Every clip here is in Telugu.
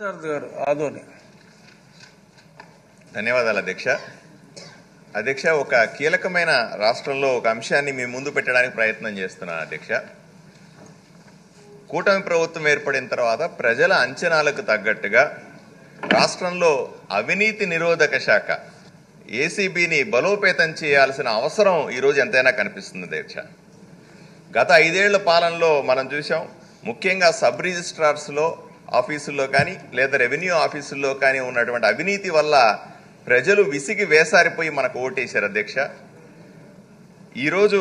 గారు ఆదోని. ధన్యవాదాలు అధ్యక్ష. అధ్యక్ష ఒక కీలకమైన రాష్ట్రంలో ఒక అంశాన్ని మీ ముందు పెట్టడానికి ప్రయత్నం చేస్తున్నాను అధ్యక్ష. కూటమి ప్రభుత్వం ఏర్పడిన తర్వాత ప్రజల అంచనాలకు తగ్గట్టుగా రాష్ట్రంలో అవినీతి నిరోధక శాఖ ఏసీబీని బలోపేతం చేయాల్సిన అవసరం ఈరోజు ఎంతైనా కనిపిస్తుంది అధ్యక్ష. గత ఐదేళ్ళ పాలనలో మనం చూసాం ముఖ్యంగా సబ్ రిజిస్ట్రార్స్లో ఆఫీసుల్లో కానీ లేదా రెవెన్యూ ఆఫీసుల్లో కానీ ఉన్నటువంటి అవినీతి వల్ల ప్రజలు విసిగి వేసారిపోయి మనకు ఓటేశారు అధ్యక్ష. ఈరోజు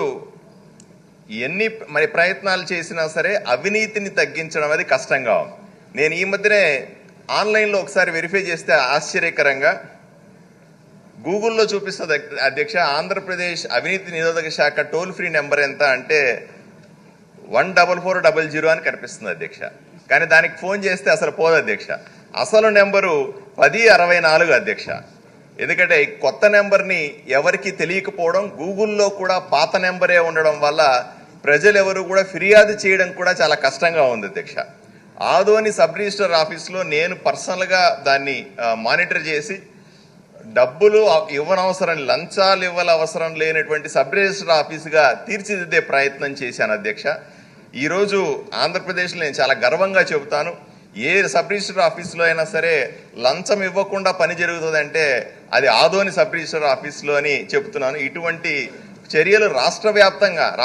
ఎన్ని మరి ప్రయత్నాలు చేసినా సరే అవినీతిని తగ్గించడం అనేది కష్టంగా నేను ఈ మధ్యనే ఆన్లైన్లో ఒకసారి వెరిఫై చేస్తే ఆశ్చర్యకరంగా గూగుల్లో చూపిస్తుంది అధ్యక్ష ఆంధ్రప్రదేశ్ అవినీతి నిరోధక శాఖ టోల్ ఫ్రీ నెంబర్ ఎంత అంటే one double four double zero అని కనిపిస్తుంది అధ్యక్ష. కానీ దానికి ఫోన్ చేస్తే అసలు పోదు అధ్యక్ష. అసలు నెంబరు పది అరవై నాలుగు అధ్యక్ష. ఎందుకంటే ఈ కొత్త నెంబర్ని ఎవరికి తెలియకపోవడం గూగుల్లో కూడా పాత నెంబరే ఉండడం వల్ల ప్రజలు ఎవరు కూడా ఫిర్యాదు చేయడం కూడా చాలా కష్టంగా ఉంది అధ్యక్ష. ఆదోని సబ్ రిజిస్టర్ ఆఫీస్లో నేను పర్సనల్గా దాన్ని మానిటర్ చేసి డబ్బులు ఇవ్వనవసరం లంచాలు ఇవ్వాల అవసరం లేనటువంటి సబ్ రిజిస్టర్ ఆఫీస్గా తీర్చిదిద్దే ప్రయత్నం చేశాను అధ్యక్ష. ఈరోజు ఆంధ్రప్రదేశ్లో నేను చాలా గర్వంగా చెబుతాను. ఏ సబ్ రిజిస్టర్ ఆఫీస్లో అయినా సరే లంచం ఇవ్వకుండా పని జరుగుతుందంటే అది ఆదోని సబ్ రిజిస్టర్ ఆఫీస్లో అని చెబుతున్నాను. ఇటువంటి చర్యలు రాష్ట్ర వ్యాప్తంగా